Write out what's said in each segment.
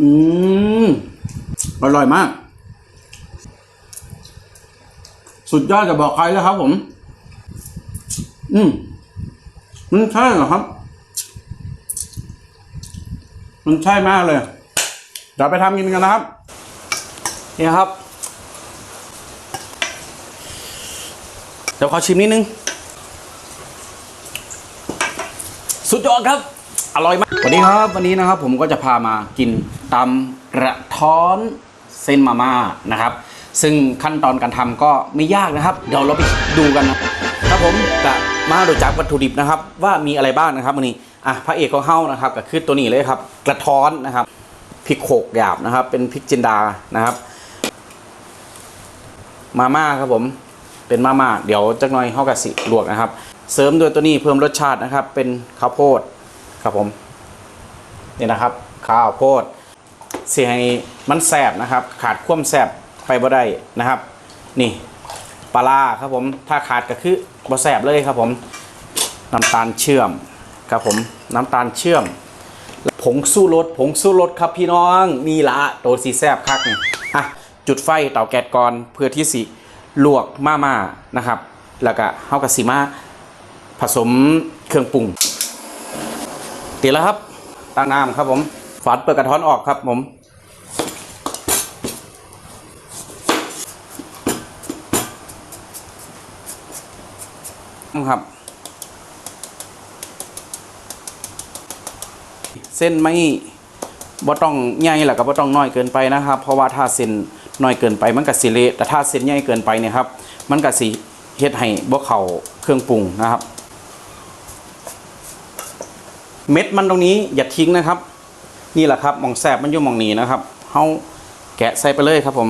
อืมอร่อยมาก สุดยอดจะบอกใครแล้วครับ ผม อืมมันใช่เหรอครับ มันใช่มากเลยเดี๋ยวไปทำกินกันนะครับ นี่ครับ เดี๋ยวขอชิมนิดนึง สุดยอดครับ อร่อยมากสวัสดีครับวันนี้นะครับผมก็จะพามากินตำกระท้อนเส้นมาม่านะครับ ซึ่งขั้นตอนการทำก็ไม่ยากนะครับเดี๋ยวเราไปดูกันนะครับผมจะมาดูจากวัตถุดิบนะครับ ว่ามีอะไรบ้างนะครับวันนี้อะพระเอกของเฮานะครับก็คือตัวนี้เลยครับ กระท้อนนะครับพริกโขกหยาบนะครับ เป็นพริกจินดานะครับ มาม่าครับผมเป็นมาม่าเดี๋ยวจักหน่อยเฮากับสิลวกนะครับ เสริมด้วยตัวนี้เพิ่มรสชาตินะครับ เป็นข้าวโพด ครับผม นี่นะครับ ข้าวโพดเสียให้มันแสบนะครับ ขาดความแสบไปบ่ได้นะครับ นี่ปลาครับผม ถ้าขาดก็คือบ่แสบเลยครับผมน้ำตาลเชื่อมครับผมน้ำตาลเชื่อมผงสู้รสผงสู้รสครับพี่น้องนี่ละโตสีแซบคักนี่อะจุดไฟเตาแก๊สก่อนเพื่อที่สิลวกมาม่านะครับ แล้วก็เฮากับสีมาผสมเครื่องปรุง ตีแล้วครับตั้งน้ำครับผมฝานเปลือกกระท้อนออกครับผมครับ เส้นไม่บ่ต้องใหญ่แหละก็บ่ต้องน้อยเกินไปนะครับ เพราะว่าถ้าเส้นน้อยเกินไปมันก็สิเละแต่ถ้าเส้นใหญ่เกินไปเนี่ยครับ มันก็สิเฮ็ดให้บ่เข้าเครื่องปรุงนะครับ เม็ดมันตรงนี้อย่าทิ้งนะครับ นี่แหละครับหมองแสบมันอยู่หมองหนีนะครับเฮาแกะใส่ไปเลยครับผม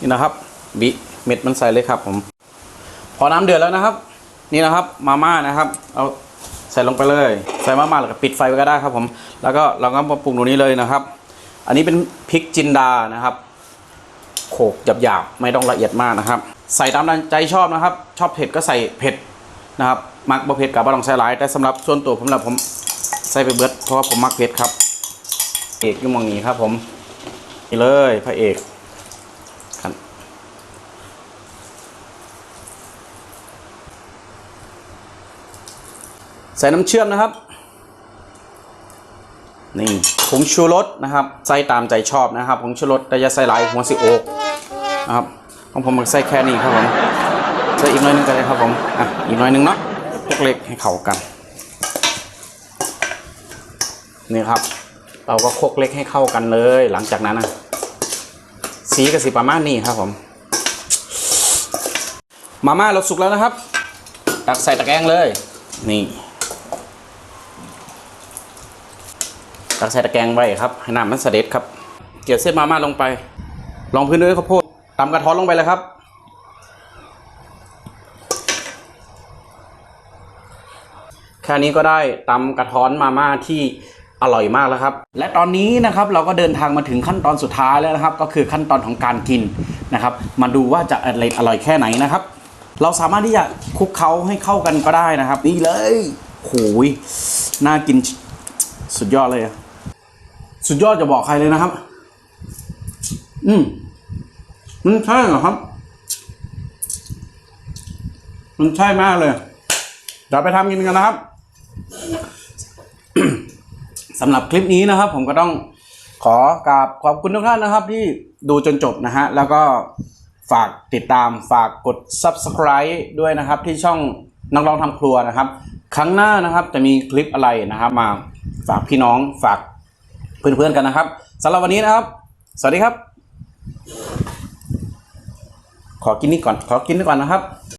นี่นะครับบิเม็ดมันใส่เลยครับผมพอน้ำเดือดแล้วนะครับ นี่นะครับมาม่านะครับ เอาใส่ลงไปเลย ใส่มาม่าแล้วก็ปิดไฟไว้ก็ได้ครับผม แล้วก็เราก็มาปรุงตรงนี้เลยนะครับ อันนี้เป็นพริกจินดานะครับ โขกหยาบๆไม่ต้องละเอียดมากนะครับ ใส่ตามใจชอบนะครับ ชอบเผ็ดก็ใส่เผ็ดนะครับมักบ่เผ็ดกับบ่ต้องใส่หลาย แต่สำหรับส่วนตัวผมแล้วผมใส่ไปเบิดเพราะว่าผมมักเผ็ดครับ เอกยุ่มองนี้ครับ ผมนี่เลยพระเอกครับใส่น้ำเชื่อมนะครับนี่ผงชูรสนะครับ ใส่ตามใจชอบนะครับผงชูรสแต่จะใส่หลายหัวสิโอกนะครับ ของผมใส่แค่นี้ครับผมใส่อีกน้อยนึงก็ได้ครับผมอะอีกน้อยนึงเนาะพวกเล็กให้เข้ากันนี่ครับ เราก็โคกเล็กให้เข้ากันเลย หลังจากนั้นนะสีกับสีประมาณนี้ครับผมมาม่าเราสุกแล้วนะครับ ตักใส่ตะแกรงเลย นี่ ตักใส่ตะแกรงไว้ครับให้น้ำมันเสด็จครับ เกี่ยวเส้นมาม่าลงไป ลองพื้นด้วยข้าวโพด ตำกระท้อนลงไปเลยครับ แค่นี้ก็ได้ตำกระท้อนมาม่าที่อร่อยมากแล้วครับ และตอนนี้นะครับเราก็เดินทางมาถึงขั้นตอนสุดท้ายแล้วนะครับ ก็คือขั้นตอนของการกินนะครับ มาดูว่าจะอร่อยอร่อยแค่ไหนนะครับ เราสามารถที่จะคลุกเคล้าให้เข้ากันก็ได้นะครับ นี่เลยโหยน่ากินสุดยอดเลย สุดยอดจะบอกใครเลยนะครับ อืม มันใช่เหรอครับ มันใช่มากเลย เดี๋ยวไปทำกินกันนะครับสำหรับคลิปนี้นะครับ ผมก็ต้องขอกราบขอบคุณทุกท่านนะครับ ที่ดูจนจบนะฮะ แล้วก็ฝากติดตามฝากกด subscribe ด้วยนะครับ ที่ช่องนักร้องทำครัวนะครับ ครั้งหน้านะครับจะมีคลิปอะไรนะครับ มาฝากพี่น้องฝากเพื่อนๆกันนะครับสำหรับวันนี้นะครับ สวัสดีครับ ขอกินนี่ก่อน ขอกินนี่ก่อนนะครับ